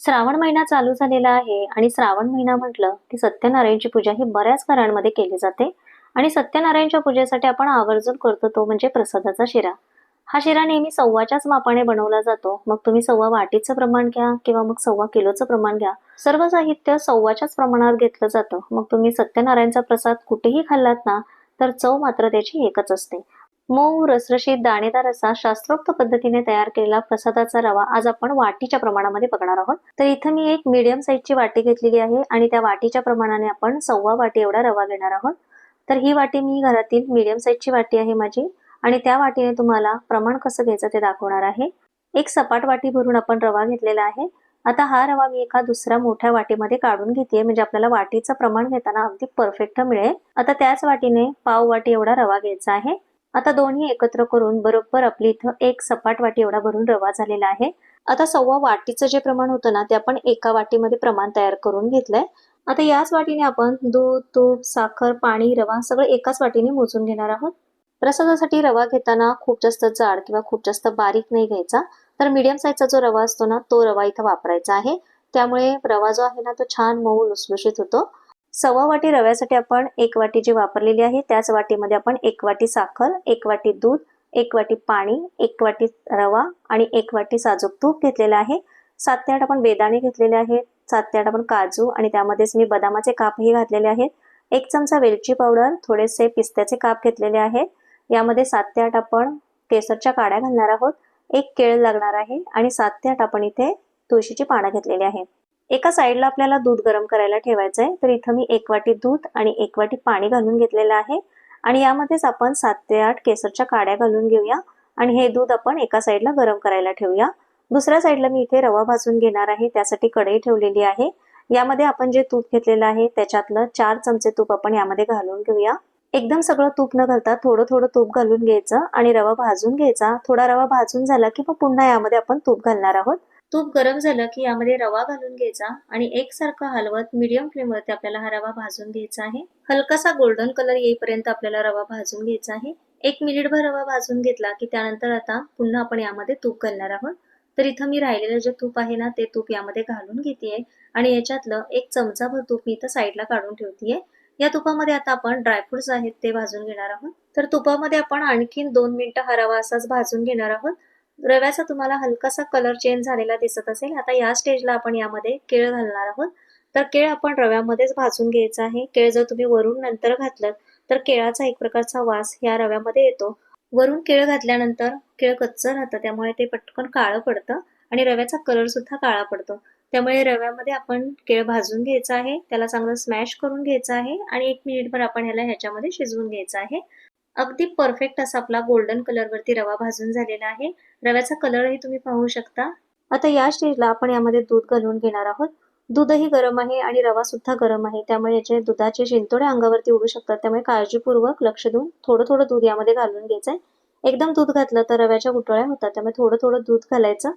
श्रावण महिना चालू झालेला आहे आणि श्रावण महिना म्हटलं की सत्यनारायणची पूजा ही बऱ्याच घरांमध्ये केली जाते. आणि सत्यनारायणच्या पूजेसाठी आपण आवर्जून करतो तो म्हणजे प्रसादाचा शिरा. हा शिरा नेहमी सव्वाच्याच मापाने बनवला जातो. मग तुम्ही सव्वा वाटीचं प्रमाण घ्या किंवा मग सव्वा किलोचं प्रमाण घ्या. सर्व साहित्य सव्वाच्याच प्रमाणात घेतलं जातं. मग तुम्ही सत्यनारायणचा प्रसाद कुठेही खाल्लात ना तर चव मात्र त्याची एकच असते. मऊ रसरशीत दाणेदार असा शास्त्रोक्त पद्धतीने तयार केलेला प्रसादाचा रवा आज आपण वाटीच्या प्रमाणामध्ये बघणार आहोत. तर इथं मी एक मीडियम साईजची वाटी घेतलेली आहे आणि त्या वाटीच्या प्रमाणाने आपण सव्वा वाटी एवढा रवा घेणार आहोत. तर ही वाटी मी घरातील मीडियम साईजची वाटी आहे माझी आणि त्या वाटीने तुम्हाला प्रमाण कसं घ्यायचं ते दाखवणार आहे. एक सपाट वाटी भरून आपण रवा घेतलेला आहे. आता हा रवा मी एका दुसऱ्या मोठ्या वाटीमध्ये काढून घेते म्हणजे आपल्याला वाटीचं प्रमाण घेताना अगदी परफेक्ट मिळेल. आता त्याच वाटीने पाव वाटी एवढा रवा घ्यायचा आहे. आता दोन्ही एकत्र करून बरोबर आपली इथं एक सपाट वाटी एवढा भरून रवा झालेला आहे. आता सव्वा वाटीचं जे प्रमाण होतं ना ते आपण एका वाटीमध्ये प्रमाण तयार करून घेतलंय. आता याच वाटीने आपण दूध तूप साखर पाणी रवा सगळं एकाच वाटीने मोजून घेणार आहोत. प्रसादासाठी रवा घेताना खूप जास्त जाड किंवा खूप जास्त बारीक नाही घ्यायचा. तर मीडियम साईजचा जो रवा असतो ना तो रवा इथं वापरायचा आहे. त्यामुळे रवा जो आहे ना तो छान मऊ लुसलुशीत होतो. सव्वा वाटी रव्यासाठी आपण एक वाटी जी वापरलेली आहे त्याच वाटीमध्ये आपण एक वाटी साखर एक वाटी दूध एक वाटी पाणी एक वाटी रवा आणि एक वाटी साजूक तूप घेतलेलं आहे. सात ते आठ आपण बेदाणे घेतलेले आहेत. सात ते आठ आपण काजू आणि त्यामध्येच मी बदामाचे कापही घातलेले आहेत. एक चमचा वेलची पावडर थोडेसे पिस्त्याचे काप घेतलेले आहेत. यामध्ये सात ते आठ आपण केसरच्या काड्या घालणार आहोत. एक केळ लागणार आहे आणि सात ते आठ आपण इथे तुळशीची पानं घेतलेली आहे एका साईडला आपल्याला दूध गरम करायला ठेवायचं आहे तर इथं मी एक वाटी दूध आणि एक वाटी पाणी घालून घेतलेलं आहे. आणि यामध्येच आपण सात ते आठ केसरच्या काड्या घालून घेऊया. आणि हे दूध आपण एका साईडला गरम करायला ठेवूया. दुसऱ्या साईडला मी इथे रवा भाजून घेणार आहे. त्यासाठी कढई ठेवलेली आहे. यामध्ये आपण जे तूप घेतलेलं आहे त्याच्यातलं चार चमचे तूप आपण यामध्ये घालून घेऊया. एकदम सगळं तूप न घालता थोडं थोडं तूप घालून घ्यायचं आणि रवा भाजून घ्यायचा. थोडा रवा भाजून झाला की मग पुन्हा यामध्ये आपण तूप घालणार आहोत. तूप गरम झालं की यामध्ये रवा घालून घ्यायचा आणि एकसारखा हलवत मीडियम फ्लेमवरती आपल्याला हा रवा भाजून घ्यायचा आहे. हलकासा गोल्डन कलर येईपर्यंत आपल्याला रवा भाजून घ्यायचा आहे. एक मिनिटभर रवा भाजून घेतला की त्यानंतर आता पुन्हा आपण यामध्ये तूप घालणार आहोत. तर इथं मी राहिलेलं जे तूप आहे ना ते तूप यामध्ये घालून घेते आणि याच्यातलं एक चमचाभर तूप मी इथं साईडला काढून ठेवतीये. या तुपामध्ये आता आपण ड्रायफ्रुट्स आहेत ते भाजून घेणार आहोत. तर तुपामध्ये आपण आणखीन दोन मिनिटं हा रवा असाच भाजून घेणार आहोत. रव्याचा तुम्हाला हलकासा कलर चेंज झालेला दिसत असेल. आता या स्टेजला आपण यामध्ये केळ घालणार आहोत. तर केळ आपण रव्यामध्येच भाजून घ्यायचा आहे. केळ जर तुम्ही वरून नंतर घातलं तर केळाचा एक प्रकारचा वास या रव्यामध्ये येतो. वरून केळ घातल्यानंतर केळ कच्चं राहतं त्यामुळे ते पटकन काळं पडतं आणि रव्याचा कलर सुद्धा काळा पडतो. त्यामुळे रव्यामध्ये आपण केळ भाजून घ्यायचं आहे त्याला चांगलं स्मॅश करून घ्यायचं आहे आणि एक मिनिटभर आपण ह्याला ह्याच्यामध्ये शिजवून घ्यायचं आहे. अगदी परफेक्ट असा आपला गोल्डन कलरवरती रवा भाजून झालेला आहे. रव्याचा कलरही तुम्ही पाहू शकता. आता या स्टेजला आपण यामध्ये दूध घालून घेणार आहोत. दूधही गरम आहे आणि रवा सुद्धा गरम आहे. त्यामुळे याचे दुधाचे शिंतोडे अंगावरती उडू शकतात. त्यामुळे काळजीपूर्वक लक्ष देऊन थोडं थोडं दूध यामध्ये घालून घ्यायचंय. एकदम दूध घातलं तर रव्याच्या गुटळ्या होतात. त्यामुळे थोडं थोडं दूध घालायचं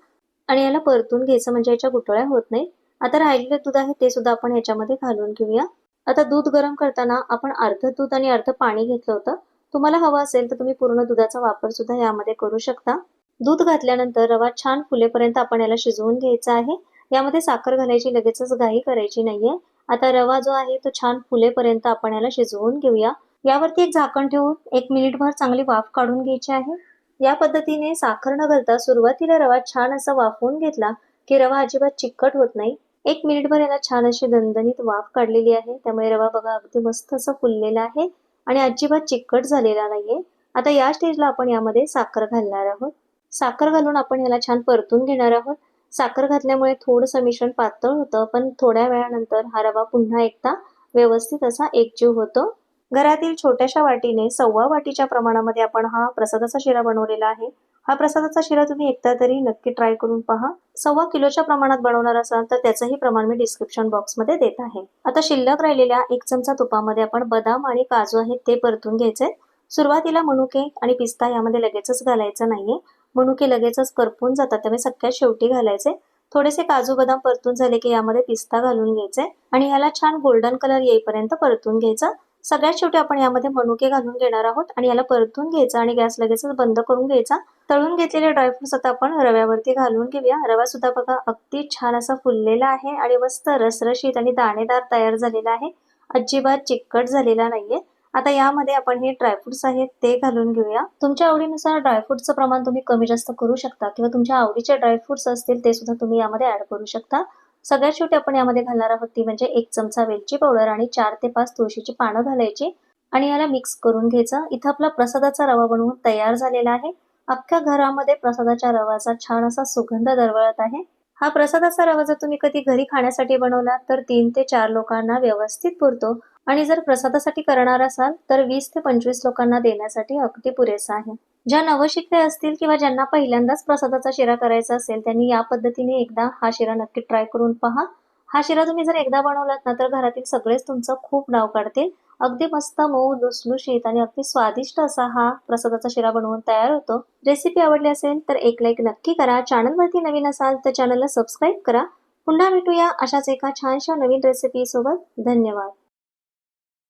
आणि याला परतून घ्यायचं म्हणजे याच्या गुटळ्या होत नाही. आता राहिलेलं दूध आहे ते सुद्धा आपण याच्यामध्ये घालून घेऊया. आता दूध गरम करताना आपण अर्ध दूध आणि अर्ध पाणी घेतलं होतं. तुम्हाला हवं असेल तर तुम्ही पूर्ण दुधाचा वापर सुद्धा यामध्ये करू शकता. दूध घातल्यानंतर रवा छान फुलेपर्यंत आपण याला शिजवून घ्यायचा आहे. यामध्ये साखर घालायची लगेचच घाई करायची नाहीये. आता रवा जो आहे तो छान फुलेपर्यंत आपण याला शिजवून घेऊया. यावरती एक झाकण ठेवून एक मिनिटभर चांगली वाफ काढून घ्यायची आहे. या पद्धतीने साखर न घालता सुरुवातीला रवा छान असा वाफवून घेतला की रवा अजिबात चिकट होत नाही. एक मिनिटभर याला छान अशी दणदणीत वाफ काढलेली आहे. त्यामुळे रवा बघा अगदी मस्त असा फुललेला आहे. आणि अजिबात चिकट झालेला नाहीये. आता या स्टेजला आपण यामध्ये साखर घालणार आहोत. साखर घालून आपण याला छान परतून घेणार आहोत. साखर घातल्यामुळे थोडंसं मिश्रण पातळ होतं पण थोड्या वेळानंतर हा रवा पुन्हा एकदा व्यवस्थित असा एकजीव होतो. घरातील छोट्याशा वाटीने सव्वा वाटीच्या प्रमाणामध्ये आपण हा प्रसादाचा शिरा बनवलेला आहे. हा प्रसादाचा शिरा तुम्ही एकदा तरी नक्की ट्राय करून पहा. सव्वा किलोच्या प्रमाणात बनवणार असाल तर त्याचंही प्रमाण मी डिस्क्रिप्शन बॉक्समध्ये देत आहे. आता शिल्लक राहिलेल्या एक चमचा तुपामध्ये आपण बदाम आणि काजू आहेत ते परतून घ्यायचे. सुरुवातीला मनुके आणि पिस्ता यामध्ये लगेचच घालायचं नाहीये. मनुके लगेचच करपून जातात त्यामुळे सगळ्यात शेवटी घालायचे. थोडेसे काजू बदाम परतून झाले की यामध्ये पिस्ता घालून घ्यायचे. आणि ह्याला छान गोल्डन कलर येईपर्यंत परतून घ्यायचं. सगळ्यात शेवटी आपण यामध्ये मनुके घालून घेणार आहोत आणि याला परतून घ्यायचा आणि गॅस लगेचच बंद करून घ्यायचा. तळून घेतलेले ड्रायफ्रुट्स आता आपण रव्यावरती घालून घेऊया. रवा सुद्धा बघा अगदी छान असा फुललेला आहे आणि मस्त रसरशीत आणि दाणेदार तयार झालेला आहे. अजिबात चिकट झालेला नाहीये. आता यामध्ये आपण हे ड्रायफ्रुट्स आहेत ते घालून घेऊया. तुमच्या आवडीनुसार ड्रायफ्रुटचं प्रमाण तुम्ही कमी जास्त करू शकता किंवा तुमच्या आवडीचे ड्रायफ्रुट्स असतील ते सुद्धा तुम्ही यामध्ये ऍड करू शकता. सगळ्यात शेवटी आपण यामध्ये घालणार आहोत ती म्हणजे एक चमचा वेलची पावडर आणि चार ते पाच तुळशीची पानं घालायची. आणि याला मिक्स करून घ्यायचं. इथं आपला प्रसादाचा रवा बनवून तयार झालेला आहे. अख्ख्या घरामध्ये प्रसादाच्या रवाचा छान असा सुगंध दरवळत आहे. हा प्रसादाचा रवा जर तुम्ही कधी घरी खाण्यासाठी बनवला तर तीन ते चार लोकांना व्यवस्थित पुरतो. आणि जर प्रसादासाठी करणार असाल तर वीस ते पंचवीस लोकांना देण्यासाठी अगदी पुरेसा आहे. ज्या नवशिकले असतील किंवा ज्यांना पहिल्यांदाच प्रसादाचा शिरा करायचा असेल त्यांनी या पद्धतीने एकदा हा शिरा नक्की ट्राय करून पहा. हा शिरा तुम्ही जर एकदा बनवलात ना तर घरातील सगळेच तुमचं खूप नाव काढतील. अगदी मस्त मऊ लुसलुशीत आणि अगदी स्वादिष्ट असा हा प्रसादाचा शिरा बनवून तयार होतो. रेसिपी आवडली असेल तर एक लाईक नक्की करा. चॅनलवरती नवीन असाल तर चॅनलला सबस्क्राईब करा. पुन्हा भेटूया अशाच एका छानशा नवीन रेसिपी सोबत. धन्यवाद.